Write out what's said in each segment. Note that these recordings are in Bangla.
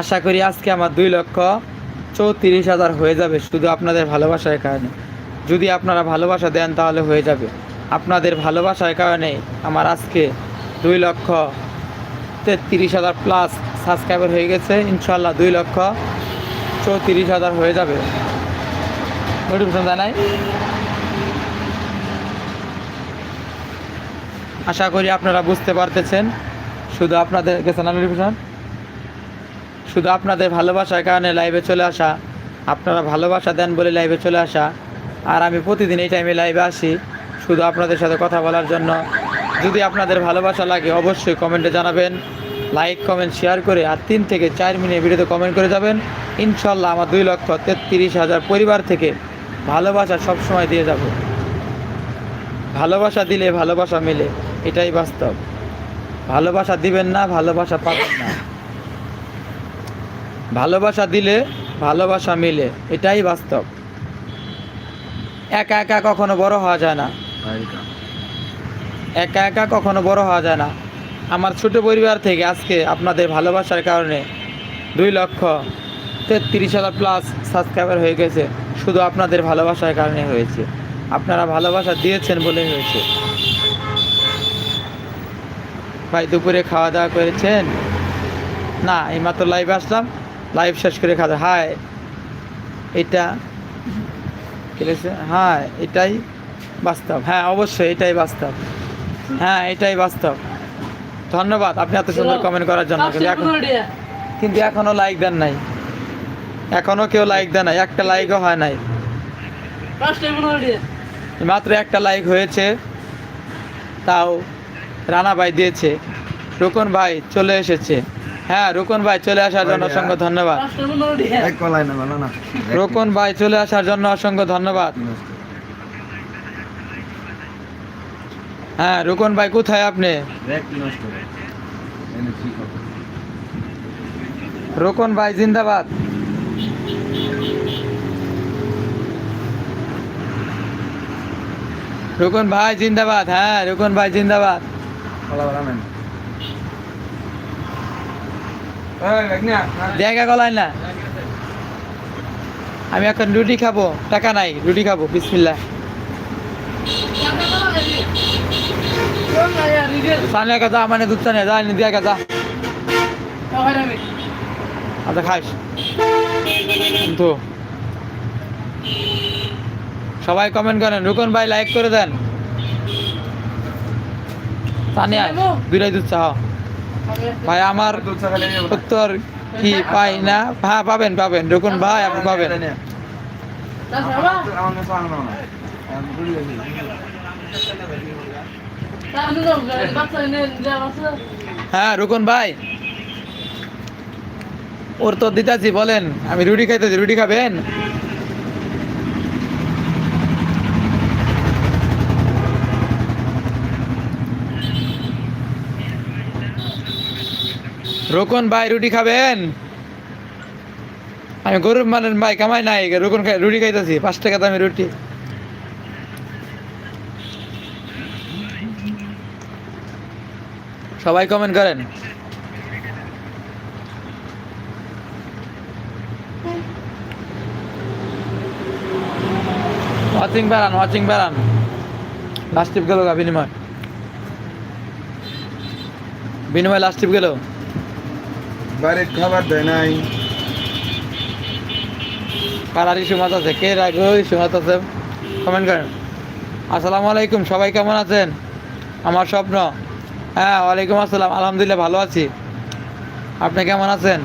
আশা করি আজকে আমার দুই লক্ষ চৌত্রিশ হাজার হয়ে যাবে শুধু আপনাদের ভালোবাসার কারণে। যদি আপনারা ভালোবাসা দেন তাহলে হয়ে যাবে। আপনাদের ভালোবাসার কারণে আমার আজকে দুই লক্ষ তেত্রিশ হাজার প্লাস সাবস্ক্রাইবার হয়ে গেছে। ইনশাল্লাহ দুই লক্ষ চৌত্রিশ হাজার হয়ে যাবে। জানাই। আশা করি আপনারা বুঝতে পারতেছেন। শুধু আপনাদের গেছে না নোটিফিকেশন শুধু আপনাদের ভালোবাসার কারণে লাইভে চলে আসা, আপনারা ভালোবাসা দেন বলে লাইভে চলে আসা, আর আমি প্রতিদিন এই টাইমে লাইভে আসি শুধু আপনাদের সাথে কথা বলার জন্য। যদি আপনাদের ভালোবাসা লাগে, অবশ্যই কমেন্টে জানাবেন লাইক কমেন্ট শেয়ার করে আর তিন থেকে চার মিনিট ভিডিওতে কমেন্ট করে যাবেন। ইনশাল্লাহ আমার দুই লক্ষ তেত্রিশ হাজার পরিবার থেকে ভালোবাসা সবসময় দিয়ে যাব। ভালোবাসা দিলে ভালোবাসা মেলে, এটাই বাস্তব। ভালোবাসা দিবেন না, ভালোবাসা পাবেন না। ভালোবাসা দিলে ভালোবাসা মিলে, এটাই বাস্তব। একা একা কখনো বড় হওয়া যায় না। একা একা কখনো বড় হওয়া যায় না। আমার ছোট পরিবার থেকে আজকে আপনাদের ভালোবাসার কারণে দুই লক্ষ তেত্রিশ হাজার প্লাস সাবস্ক্রাইবার হয়ে গেছে। শুধু আপনাদের ভালোবাসার কারণে হয়েছে। আপনারা ভালোবাসা দিয়েছেন বলে হয়েছে। ভাই, দুপুরে খাওয়া দাওয়া করেছেন? না এইমাত্র লাইভ আসলাম। লাইভ শেষ করে দাওয়া হায় এটা হ্যাঁ এটাই বাস্তব। হ্যাঁ অবশ্যই এটাই বাস্তব। হ্যাঁ এটাই বাস্তব। ধন্যবাদ আপনি এত সুন্দর কমেন্ট করার জন্য কিন্তু এখন কিন্তু এখনও লাইক দেন নাই। এখনও কেউ লাইক দেন নাই। একটা লাইকও হয় নাই। মাত্র একটা লাইক হয়েছে। তাও রানা ভাই দিয়েছে। রুকন ভাই চলে এসেছে। হ্যাঁ রুকন ভাই চলে আসার জন্য অসংখ্য ধন্যবাদ। রোকন ভাই চলে আসার জন্য অসংখ্য ধন্যবাদ। হ্যাঁ রোকন ভাই কোথায় আপনি? রোকন ভাই জিন্দাবাদ। রোকন ভাই জিন্দাবাদ। হ্যাঁ রোকন ভাই জিন্দাবাদ কলা ভালো না জায়গা গলায় না। আমি এখন রুটি খাব, টাকা নাই, রুটি খাব বিসমিল্লা সামনে কথা মানে দুধ চানে যা দিয়া কথা আচ্ছা খাইস তো সবাই কমেন্ট করেন, রুকন ভাই লাইক করে দেন। সানিয়া দুইটাই দুধ চা ভাই, আমার উত্তর কি পাই না? হ্যাঁ পাবেন পাবেন। রুকন ভাই, আপনি পাবেন। হ্যাঁ রুকন ভাই। ওর তো দিতাছি, বলেন। আমি রুটি খাইতেছি, রুটি খাবেন? রোকন ভাই, রুটি খাবেন? আমি গরিব মানুষ ভাই, কামাই নাই, রোকন খাই, রুটি খাইতেছি, পাঁচ টাকা দামি রুটি। সবাই কমেন্ট করেন। ওয়াচিং বেড়ান ওয়াচিং বেড়ান। লাস্ট টিপ গেল বিনিময়। বিনিময় লাস্ট টিপ গেল। বাড়ির খাবার দেয় নাই। ইস্যু মাছ আছে? কে রাখো মাছ আছে? কমেন্ট করেন। আসসালামু আলাইকুম, সবাই কেমন আছেন? আমার স্বপ্ন। হ্যাঁ ওয়ালাইকুম আসসালাম, আলহামদুলিল্লাহ ভালো আছি। আপনি কেমন আছেন?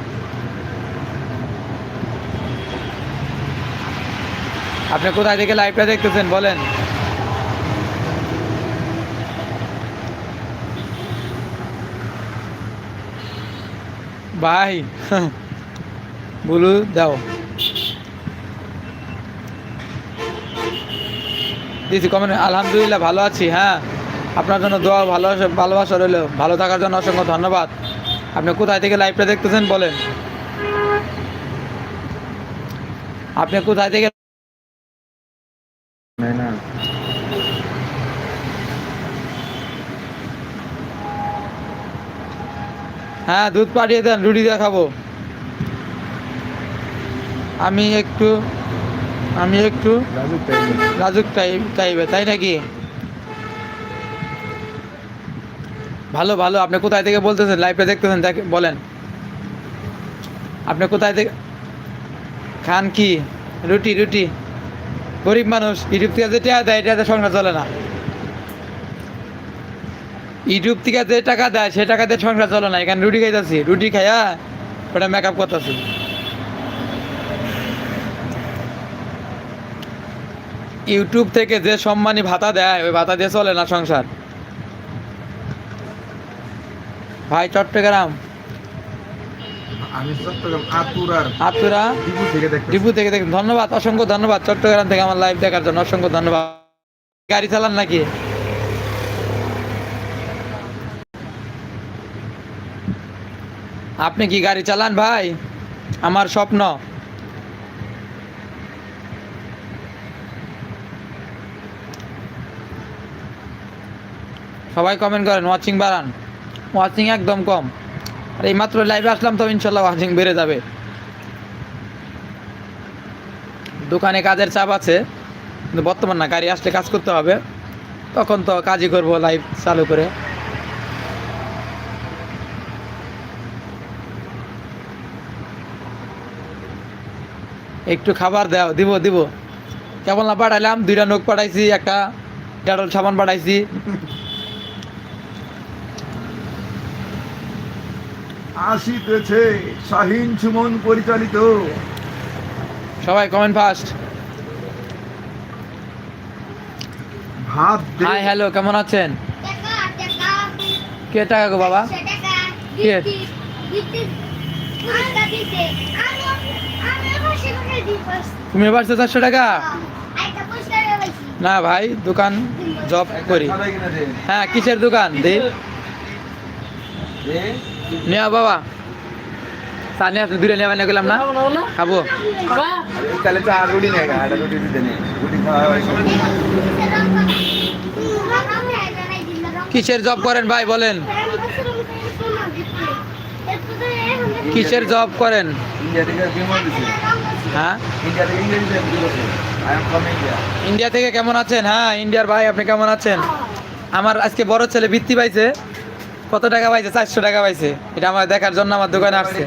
আপনি কোথায় থেকে লাইভটা দেখতেছেন? বলেন। ভাই। বলু দাও দিদি কমেন আলহামদুলিল্লাহ, ভালো আছি হ্যাঁ। আপনার জন্য দোয়া, ভালোবাসা ভালোবাসা রইল। ভালো থাকার জন্য অসংখ্য ধন্যবাদ। আপনি কোথায় থেকে লাইভটা দেখতেছেন, বলেন। আপনি কোথায় থেকে নাই না হ্যাঁ দুধ পাঠিয়ে দেন, রুটি দিয়ে আমি একটু আমি একটু লাজুক টাইপ টাইপের তাই নাকি? ভালো ভালো, আপনি কোথায় থেকে বলতেছেন? লাইভে দেখতেছেন, দেখ, বলেন। আপনি কোথায় থেকে খান কি? রুটি রুটি। গরিব মানুষ, ইউটিউব থেকে যে টাকা দেয়, এটাতে সংসার চলে না। ইউটিউব থেকে যে টাকা দেয় সে টাকা দিয়ে সংসার চলে না। এখানে রুটি খাইতেছি। রুটি খাইয়া ওটা মেকআপ করতেছি। ইউটিউব থেকে যে সম্মানী ভাতা দেয় ওই ভাতা দিয়ে চলে না সংসার। ভাই চট্টগ্রাম। আতুরা? ডিপু থেকে দেখুন। ধন্যবাদ অসংখ্য ধন্যবাদ। চট্টগ্রাম থেকে আমার লাইভ দেখার জন্য অসংখ্য ধন্যবাদ। গাড়ি চালান নাকি? আপনি কি গাড়ি চালান ভাই? আমার স্বপ্ন। সবাই কমেন্ট করেন ওয়াচিং বাড়ান। ওয়াচিং একদম কম। আর এই মাত্র লাইভে আসলাম তো ইনশাল্লাহ ওয়াচিং বেড়ে যাবে। দোকানে কাজের চাপ আছে, কিন্তু বর্তমান না, গাড়ি আসলে কাজ করতে হবে। তখন তো কাজই করব লাইভ চালু করে। একটু খাবার দাও দিব দিব। কেমন না পাঠাইলাম দুইটা নোক পাঠাইছি একটা ডেটল সাবান পাঠাইছি। আসিতেছে শাহিন সুমন পরিচালিত। সবাই কমেন্ট ফার্স্ট ভাত দে। হাই হ্যালো কেমন আছেন? কে টাকা গো বাবা? কে? দিতে দিতে পুরস্কার দিতে আমি আমি বসে বসে দিব তুমি এবার চারশো টাকা? না ভাই দোকান জব করি? হ্যাঁ কিসের দোকান? দি। নেওয়া বাবা। চা নিয়ে আসুন দূরে নেওয়া গেলাম না? খাব। তাহলে চা রুটি নেই রুটি দিতে নেই। রুটি খাওয়া সবাই। কিসের জব করেন ভাই বলেন? কিসের জব করেন? ইন্ডিয়া থেকে হ্যাঁ ইন্ডিয়া থেকে কেমন আছেন? হ্যাঁ ইন্ডিয়ার ভাই আপনি কেমন আছেন? আমার আজকে বড় ছেলে বৃত্তি পাইছে। কত টাকা পাইছে? চারশো টাকা পাইছে। এটা আমার দেখার জন্য আমার দোকানে আসছে।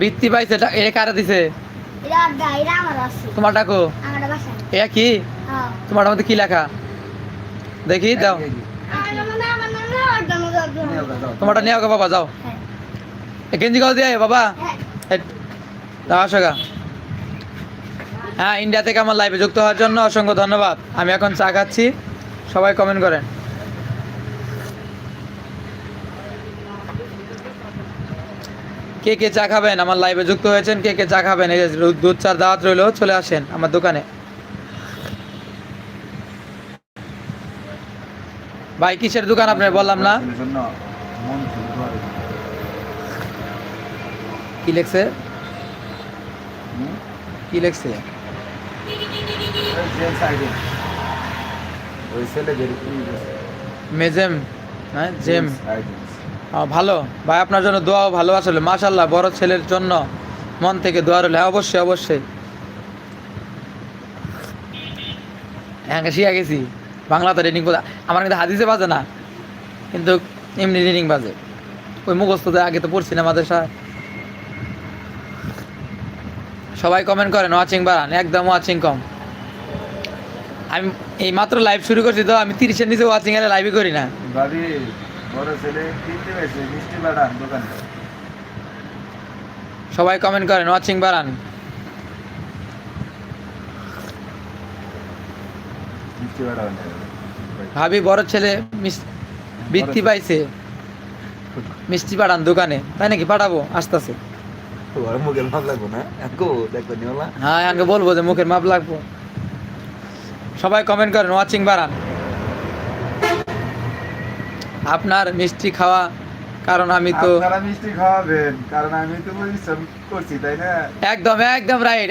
বৃত্তি পাইছে এ কারা দিছে? তোমার ডাকো। এ কি? তোমার মধ্যে কি লেখা? দেখি দাও। তোমারটা নিয়ে গো বাবা যাও। এ গেঞ্জি গাও দিয়ে বাবা। আসো গা হ্যাঁ ইন্ডিয়া থেকে আমার লাইভে যুক্ত হওয়ার জন্য অসংখ্য ধন্যবাদ। আমি এখন চা খাচ্ছি। সবাই কমেন্ট করেন। কে কে চা খাবেন? আমার লাইভে যুক্ত হয়েছেন, কে কে চা খাবেন? এই যে দুধ, চার দাওয়াত রইল, চলে আসেন আমার দোকানে। ভাই, কিসের দোকান আপনার? বললাম না। কি লেখছে? কি লেখছে? মেজেম হ্যাঁ জেম। Items. ভালো। ভাই আপনার জন্য দোয়াও ভালো আসলে মাশাল্লাহ বড় ছেলের জন্য মন থেকে দোয়া রইল। হ্যাঁ অবশ্যই অবশ্যই। হ্যাঁ শিখে গেছি। বাংলাতে রিডিং আমার কিন্তু হাদিসে বাজে না। কিন্তু এমনি রিডিং বাজে। ওই মুখস্থতে আগে তো পড়ছি না মাদ্রাসা সবাই কমেন্ট করেন ওয়াচিং বাড়ান একদম ওয়াচিং কম। আমি এই মাত্র লাইভ শুরু করছি তো আমি তিরিশের নিচে ওয়াচিং এর লাইভই করি না। সবাই কমেন্ট করেন ওয়াচিং বাড়ান। ভাবি বড় ছেলে বৃত্তি পাইছে। মিষ্টি পাঠান দোকানে। তাই নাকি? পাঠাবো আস্তে আস্তে ওর মুখের ভাব লাগবো না? গো দেখো নিওলা। হ্যাঁ বলব যে মুখের মাপ লাগবো। সবাই কমেন্ট করেন ওয়াচিং বাড়ান। আপনার মিষ্টি খাওয়া কারণ আমি তো মিষ্টি খাওয়াবেন কারণ আমি তো পরিশ্রম করছি তাই না? একদম একদম রাইট